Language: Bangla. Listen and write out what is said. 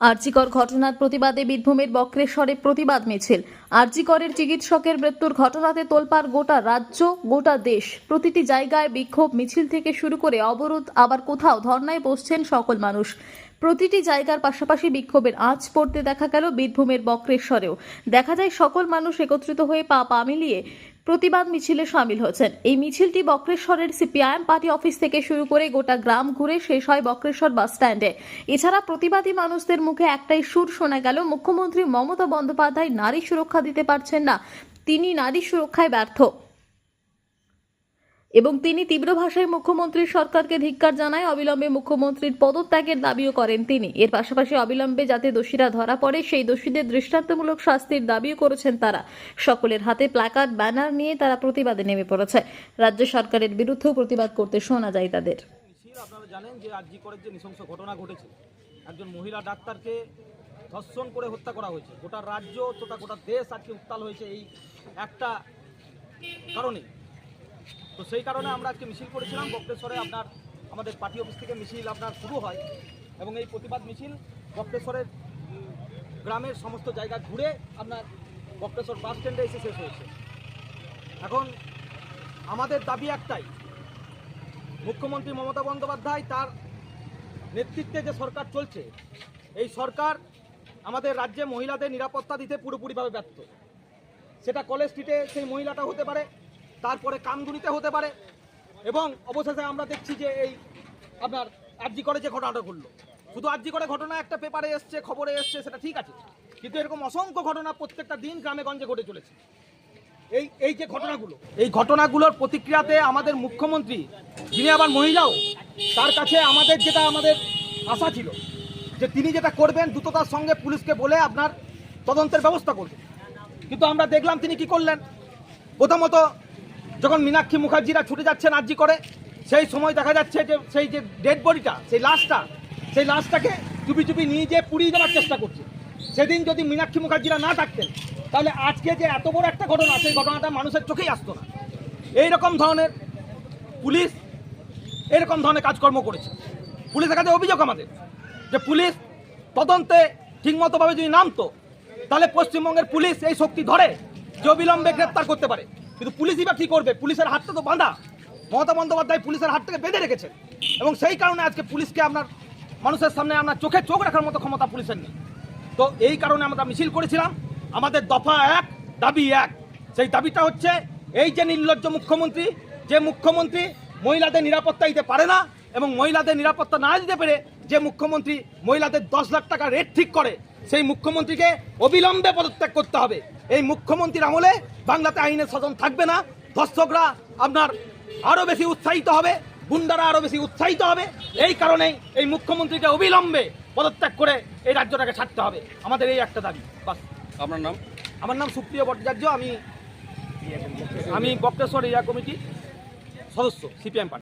আরজিকর ঘটনার প্রতিবাদে বীরভূমের বক্রেশ্বরে প্রতিবাদ মিছিল। আরজিকরের চিকিৎসকের মৃত্যুর ঘটনাতে তোলপার গোটা রাজ্য, গোটা দেশ। প্রতিটি জায়গায় বিক্ষোভ মিছিল থেকে শুরু করে অবরোধ, আবার কোথাও ধর্নায় বসছেন সকল মানুষ। প্রতিটি জায়গার পাশাপাশি বিক্ষোভের আঁচ পড়তে দেখা গেল বীরভূমের বক্রেশ্বরেও। দেখা যায় সকল মানুষ একত্রিত হয়ে পা পা মিলিয়ে প্রতিবাদ মিছিলে সামিল হয়েছেন। এই মিছিলটি বক্রেশ্বরের সিপিআইএম পার্টি অফিস থেকে শুরু করে গোটা গ্রাম ঘুরে শেষ হয় বক্রেশ্বর বাস স্ট্যান্ডে। এছাড়া প্রতিবাদী মানুষদের মুখে একটাই সুর শোনা গেল, মুখ্যমন্ত্রী মমতা বন্দ্যোপাধ্যায় নারী সুরক্ষা দিতে পারছেন না। তিনি নারী সুরক্ষায় ব্যর্থ। এবং তিনি তীব্র ভাষায় মুখ্যমন্ত্রীর সরকারকে ধিক্কার জানায়, অবিলম্বে মুখ্যমন্ত্রীর পদত্যাগের দাবিও করেন তিনি। এর পাশাপাশি অবিলম্বে যাতে দোষীরা ধরা পড়ে, সেই দোষীদের দৃষ্টান্তমূলক শাস্তির দাবিও করেছেন তারা। সকলের হাতে প্ল্যাকার্ড ব্যানার নিয়ে তারা প্রতিবাদে নেমে পড়েছে। রাজ্য সরকারের বিরুদ্ধেও প্রতিবাদ করতে শোনা যায় তাদের। আপনারা জানেন যে করের যে নৃশংস ঘটনা ঘটেছে, একজন মহিলা ডাক্তারকে ধর্ষণ করে হত্যা করা হয়েছে। গোটা রাজ্য তথা গোটা দেশ আজকে উত্তাল হয়েছে এই একটা কারণে। তো সেই কারণে আমরা আজকে মিছিল করেছিলাম। বক্রেশ্বরে আপনার, আমাদের পার্টি অফিস থেকে মিছিল আপনার শুরু হয় এবং এই প্রতিবাদ মিছিল বক্রেশ্বরের গ্রামের সমস্ত জায়গা ঘুরে আপনার বক্রেশ্বর বাস স্ট্যান্ডে এসে শেষ হয়েছে। এখন আমাদের দাবি একটাই, মুখ্যমন্ত্রী মমতা বন্দ্যোপাধ্যায় তার নেতৃত্বে যে সরকার চলছে, এই সরকার আমাদের রাজ্যে মহিলাদের নিরাপত্তা দিতে পুরোপুরিভাবে ব্যর্থ। সেটা কলেজ স্ট্রিটে সেই মহিলাটা হতে পারে তারপরে কামদুনিতে হতে পারে। এবং অবশেষে আমরা দেখছি যে এই আপনার আরজি করে যে ঘটনাটা ঘটলো। শুধু আরজি করে ঘটনা একটা পেপারে এসছে, খবরে এসছে, সেটা ঠিক আছে। কিন্তু এরকম অসংখ্য ঘটনা প্রত্যেকটা দিন গ্রামে গঞ্জে ঘটে চলেছে। এই এই যে ঘটনাগুলো, এই ঘটনাগুলোর প্রতিক্রিয়াতে আমাদের মুখ্যমন্ত্রী, যিনি আবার মহিলাও, তার কাছে আমাদের যেটা আমাদের আশা ছিল, যে তিনি যেটা করবেন দ্রুততার সঙ্গে পুলিশকে বলে আপনার তদন্তের ব্যবস্থা করবেন। কিন্তু আমরা দেখলাম তিনি কি করলেন। প্রথমত যখন মীনাক্ষী মুখার্জিরা ছুটে যাচ্ছেন আর্জি করে, সেই সময় দেখা যাচ্ছে যে সেই যে ডেড বডিটা সেই লাশটা সেই লাশটাকে চুপি চুপি নিয়ে যেয়ে পুড়িয়ে দেওয়ার চেষ্টা করছে। সেদিন যদি মীনাক্ষী মুখার্জিরা না থাকতেন, তাহলে আজকে যে এত বড় একটা ঘটনা, সেই ঘটনাটা মানুষের চোখেই আসতো না। এই রকম ধরনের পুলিশ এরকম ধরনের কাজকর্ম করেছে। পুলিশের কাছে অভিযোগ আমাদের যে পুলিশ তদন্তে ঠিকমতোভাবে যদি নামতো, তাহলে পশ্চিমবঙ্গের পুলিশ এই শক্তি ধরে যে অবিলম্বে গ্রেপ্তার করতে পারে। কিন্তু পুলিশই বা কী করবে? পুলিশের হাতটা তো বাঁধা। মমতা বন্দ্যোপাধ্যায় পুলিশের হাত থেকে বেঁধে রেখেছে এবং সেই কারণে আজকে পুলিশকে আপনার মানুষের সামনে আপনার চোখে চোখ রাখার মতো ক্ষমতা পুলিশের নেই। তো এই কারণে আমরা মিছিল করেছিলাম। আমাদের দফা এক, দাবি এক। সেই দাবিটা হচ্ছে, এই যে নির্লজ্জ মুখ্যমন্ত্রী, যে মুখ্যমন্ত্রী মহিলাদের নিরাপত্তা দিতে পারে না এবং মহিলাদের নিরাপত্তা না দিতে পেরে যে মুখ্যমন্ত্রী মহিলাদের দশ লাখ টাকা রেট ঠিক করে, সেই মুখ্যমন্ত্রীকে অবিলম্বে পদত্যাগ করতে হবে। এই মুখ্যমন্ত্রীর আমলে বাংলাতে আইনের শাসন থাকবে না। ধর্ষকরা আপনার আরও বেশি উৎসাহিত হবে গুন্ডারা আরও বেশি উৎসাহিত হবে। এই কারণেই এই মুখ্যমন্ত্রীকে অবিলম্বে পদত্যাগ করে এই রাজ্যটাকে ছাড়তে হবে। আমাদের এই একটা দাবি বাস। আপনার নাম? আমার নাম সুপ্রিয় ভট্টাচার্য আমি আমি বক্রেশ্বর এরিয়া কমিটি সদস্য সিপিএম পার্টি।